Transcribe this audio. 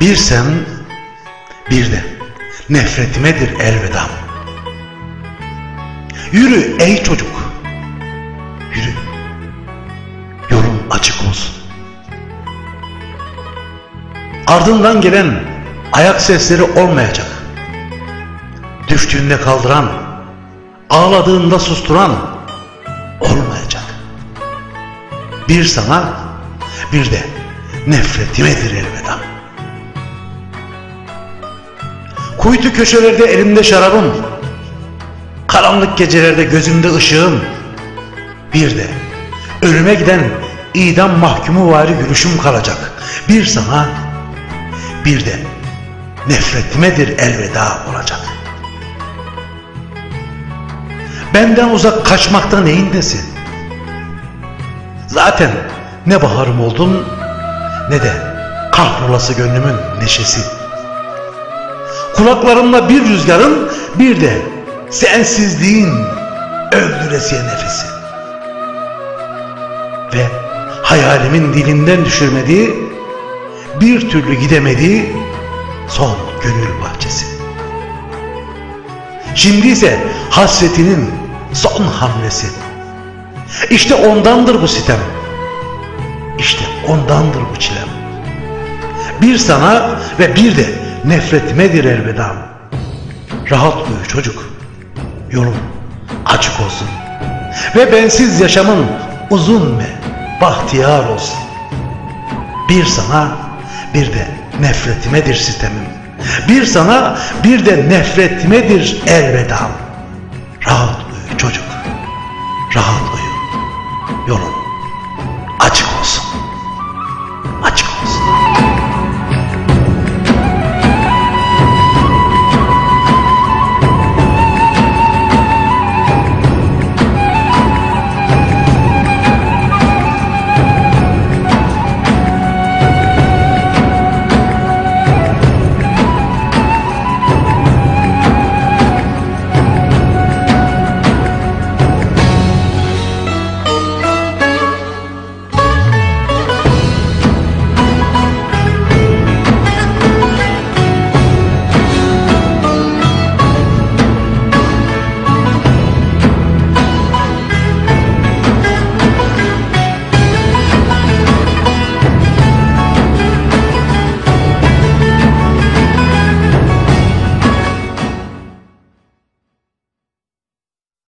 Bir sen, bir de nefretimedir elvedam. Yürü ey çocuk, yürü. Yolun açık olsun. Ardından gelen ayak sesleri olmayacak. Düştüğünde kaldıran, ağladığında susturan olmayacak. Bir sana, bir de nefretimedir elveda. Kuytu köşelerde elimde şarabım, karanlık gecelerde gözümde ışığım, bir de ölüme giden idam mahkumu vari gülüşüm kalacak. Bir sana, bir de nefretimedir elveda olacak. Benden uzak kaçmakta neyindesin? Zaten ne baharım oldun ne de kahrolası gönlümün neşesi. Kulaklarımla bir rüzgarın bir de sensizliğin öldüresiye nefesi. Ve hayalimin dilinden düşürmediği bir türlü gidemediği son gönül bahçesi. Şimdi ise hasretinin son hamlesi. İşte ondandır bu sitem. İşte ondandır bu çilem. Bir sana ve bir de nefretimedir elvedam. Rahat uyu çocuk. Yolun açık olsun. Ve bensiz yaşamın uzun ve bahtiyar olsun. Bir sana bir de nefretimedir sitemim. Bir sana bir de nefretimedir elvedam. Rahat uyu çocuk. Rahat uyu. Yolun